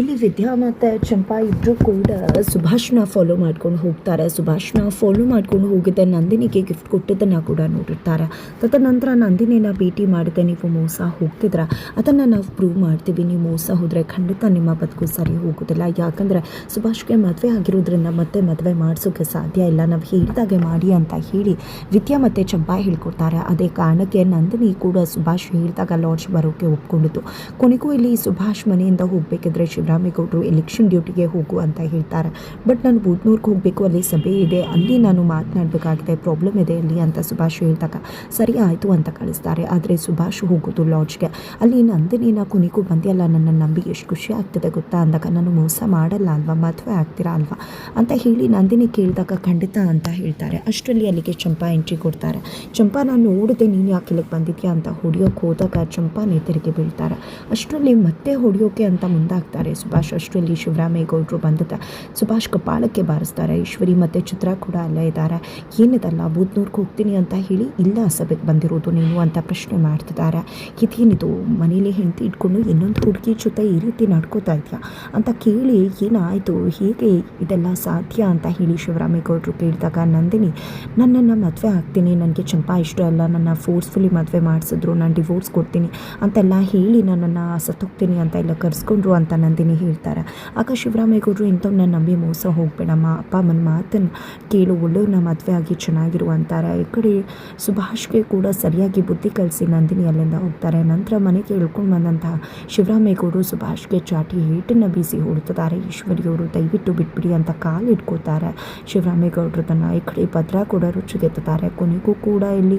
ಇಲ್ಲಿ ವಿದ್ಯಾ ಮತ್ತು ಚಂಪಾ ಇಬ್ಬರು ಕೂಡ ಸುಭಾಷ್ನ ಫಾಲೋ ಮಾಡ್ಕೊಂಡು ಹೋಗ್ತಾರೆ. ಸುಭಾಷ್ನ ಫಾಲೋ ಮಾಡ್ಕೊಂಡು ಹೋಗಿದ್ದೆ ನಂದಿನಿಗೆ ಗಿಫ್ಟ್ ಕೊಟ್ಟಿದ್ದನ್ನು ಕೂಡ ನೋಡಿರ್ತಾರೆ. ತದನಂತರ ನಂದಿನಿನ ಭೇಟಿ ಮಾಡಿದೆ ನೀವು ಮೋಸ ಹೋಗ್ತಿದ್ರ ಅದನ್ನು ನಾವು ಪ್ರೂವ್ ಮಾಡ್ತೀವಿ. ನೀವು ಮೋಸ ಹೋದರೆ ಖಂಡಿತ ನಿಮ್ಮ ಬದುಕು ಸರಿ ಹೋಗೋದಿಲ್ಲ. ಯಾಕಂದರೆ ಸುಭಾಷ್ಗೆ ಮದುವೆ ಆಗಿರೋದ್ರಿಂದ ಮತ್ತೆ ಮದುವೆ ಮಾಡಿಸೋಕ್ಕೆ ಸಾಧ್ಯ ಇಲ್ಲ. ನಾವು ಹೇಳಿದಾಗೆ ಮಾಡಿ ಅಂತ ಹೇಳಿ ವಿದ್ಯಾ ಮತ್ತು ಚಂಪಾ ಹೇಳ್ಕೊಡ್ತಾರೆ. ಅದೇ ಕಾರಣಕ್ಕೆ ನಂದಿನಿ ಕೂಡ ಸುಭಾಷ್ ಹೇಳಿದಾಗ ಲಾಡ್ಜ್ ಬರೋಕ್ಕೆ ಒಪ್ಕೊಂಡಿತ್ತು ಕೊನೆಗೂ ಇಲ್ಲಿ ಸುಭಾಷ್ ಮನೆಯಿಂದ ಹೋಗಬೇಕಿದ್ರೆ ಶಿವರಾಮೇಗೌಡರು ಎಲೆಕ್ಷನ್ ಡ್ಯೂಟಿಗೆ ಹೋಗು ಅಂತ ಹೇಳ್ತಾರೆ. ಬಟ್ ನಾನು ಬೂತ್ನೂರ್ಗೆ ಹೋಗಬೇಕು, ಅಲ್ಲಿ ಸಭೆ ಇದೆ, ಅಲ್ಲಿ ನಾನು ಮಾತನಾಡಬೇಕಾಗಿದೆ ಪ್ರಾಬ್ಲಮ್ ಇದೆ ಅಲ್ಲಿ ಅಂತ ಸುಭಾಷ್ ಹೇಳಿದಾಗ, ಸರಿ ಆಯಿತು ಅಂತ ಕಳಿಸ್ತಾರೆ. ಆದರೆ ಸುಭಾಷ್ ಹೋಗೋದು ಲಾಡ್ಜ್ಗೆ ಅಲ್ಲಿ ನಂದಿನಿನ ಕೊನೆಗೂ ಬಂದಿಯಲ್ಲ ನನ್ನ ನಂಬಿ ಎಷ್ಟು ಖುಷಿ ಆಗ್ತದೆ ಗೊತ್ತಾ? ಅಂದಾಗ, ನಾನು ಮೋಸ ಮಾಡಲ್ಲ ಅಲ್ವಾ? ಮದುವೆ ಆಗ್ತೀರಾ ಅಲ್ವಾ? ಅಂತ ಹೇಳಿ ನಂದಿನಿ ಕೇಳಿದಾಗ, ಖಂಡಿತ ಅಂತ ಹೇಳ್ತಾರೆ. ಅಷ್ಟರಲ್ಲಿ ಅಲ್ಲಿಗೆ ಚಂಪಾ ಎಂಟ್ರಿ ಕೊಡ್ತಾರೆ. ಚಂಪಾ, ನಾನು ನೋಡಿದೆ, ನೀನು ಯಾಕೆ ಇಲ್ಲಿಗೆ ಬಂದಿದ್ಯಾ? ಅಂತ ಹೊಡಿಯೋಕೆ ಹೋದಾಗ ಚಂಪಾ ನೇತರಿಗೆ ಬೀಳ್ತಾರೆ. ಅಷ್ಟರಲ್ಲಿ ಮತ್ತೆ ಹೊಡಿಯೋಕೆ ಅಂತ ಮುಂದಾಗ್ತಾರೆ. ಸುಭಾಷ್ ಅಷ್ಟರಲ್ಲಿ ಶಿವರಾಮೇಗೌಡರು ಬಂದಿದ್ದ. ಸುಭಾಷ್ ಕಪಾಳಕ್ಕೆ ಬಾರಿಸ್ತಾರೆ. ಈಶ್ವರಿ ಮತ್ತು ಚಿತ್ರ ಕೂಡ ಅಲ್ಲೇ ಇದ್ದಾರೆ. ಏನಿದಲ್ಲ ಬೂದ್ನೂರ್ಗೆ ಹೋಗ್ತೀನಿ ಅಂತ ಹೇಳಿ ಇಲ್ಲ ಸಭೆಗೆ ಬಂದಿರೋದು ನೀನು ಅಂತ ಪ್ರಶ್ನೆ ಮಾಡ್ತಿದ್ದಾರೆ. ಇದೇನಿದು? ಮನೇಲಿ ಹೆಂಡತಿ ಇಟ್ಕೊಂಡು ಇನ್ನೊಂದು ಹುಡುಗಿ ಜೊತೆ ಈ ರೀತಿ ನಡ್ಕೋತಾ ಇದೆಯಾ? ಅಂತ ಕೇಳಿ ಏನಾಯಿತು? ಹೇಗೆ ಇದೆಲ್ಲ ಸಾಧ್ಯ ಅಂತ ಹೇಳಿ ಶಿವರಾಮೇಗೌಡರು ಕೇಳಿದಾಗ, ನಂದಿನಿ, ನನ್ನನ್ನು ಮದುವೆ ಆಗ್ತೀನಿ. ನನಗೆ ಚಂಪಾ ಇಷ್ಟ ಅಲ್ಲ. ನನ್ನ ಫೋರ್ಸ್ಫುಲಿ ಮದುವೆ ಮಾಡಿಸಿದ್ರು. ನಾನು ಡಿವೋರ್ಸ್ ಕೊಡ್ತೀನಿ ಅಂತೆಲ್ಲ ಹೇಳಿ ನನ್ನನ್ನು ಸತ್ತೋಗ್ತೀನಿ ಅಂತ ಎಲ್ಲ ಕರೆಸ್ಕೊಂಡ್ರು ಅಂತ ನಂದಿನಿ. ಹೇಳ್ತಾರೆ. ಆಗ ಶಿವರಾಮೇಗೌಡರು, ಇಂಥವ್ನ ನಂಬಿ ಮೋಸ ಹೋಗ್ಬೇಡಮ್ಮ ಅಪ್ಪ, ಅಮ್ಮನ ಮಾತನ್ನು ಕೇಳು ಒಳ್ಳೆಯವ್ರನ್ನ ಮದುವೆ ಆಗಿ ಚೆನ್ನಾಗಿರು ಅಂತಾರೆ. ಈ ಕಡೆ ಸುಭಾಷ್ಗೆ ಕೂಡ ಸರಿಯಾಗಿ ಬುದ್ಧಿ ಕಲಿಸಿ ನಂದಿನಿ ಅಲ್ಲಿಂದ ಹೋಗ್ತಾರೆ. ನಂತರ ಮನೆಗೆ ಇಳ್ಕೊಂಡು ಬಂದಂತಹ ಶಿವರಾಮೇಗೌಡರು ಸುಭಾಷ್ಗೆ ಚಾಟಿ ಏಟನ್ನು ಬೀಸಿ ಹೊಡ್ತಿದ್ದಾರೆ ಈಶ್ವರಿಯವರು, ದಯವಿಟ್ಟು ಬಿಟ್ಬಿಡಿ ಅಂತ ಕಾಲು ಇಟ್ಕೋತಾರೆ ಶಿವರಾಮೇಗೌಡರು ತನ್ನ ಈ ಕಡೆ ಭದ್ರಾ ಕೂಡ ರುಚಿಗೆತ್ತಾರೆ ಕೊನೆಗೂ ಕೂಡ ಇಲ್ಲಿ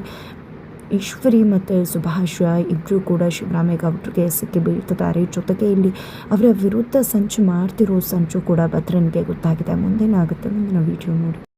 ಈಶ್ವರಿ ಮತ್ತು ಸುಭಾಷ ಇಬ್ಬರು ಕೂಡ ಶಿವರಾಮೇಗೌಡರಿಗೆ ಸಿಕ್ಕಿ ಬೀಳ್ತಿದ್ದಾರೆ. ಜೊತೆಗೆ ಇಲ್ಲಿ ಅವರ ವಿರುದ್ಧ ಸಂಚು ಮಾಡ್ತಿರೋ ಸಂಚು ಕೂಡ ಭದ್ರನಿಗೆ ಗೊತ್ತಾಗಿದೆ. ಮುಂದೇನಾಗುತ್ತೆ? ಮುಂದಿನ ವಿಡಿಯೋ ನೋಡಿ.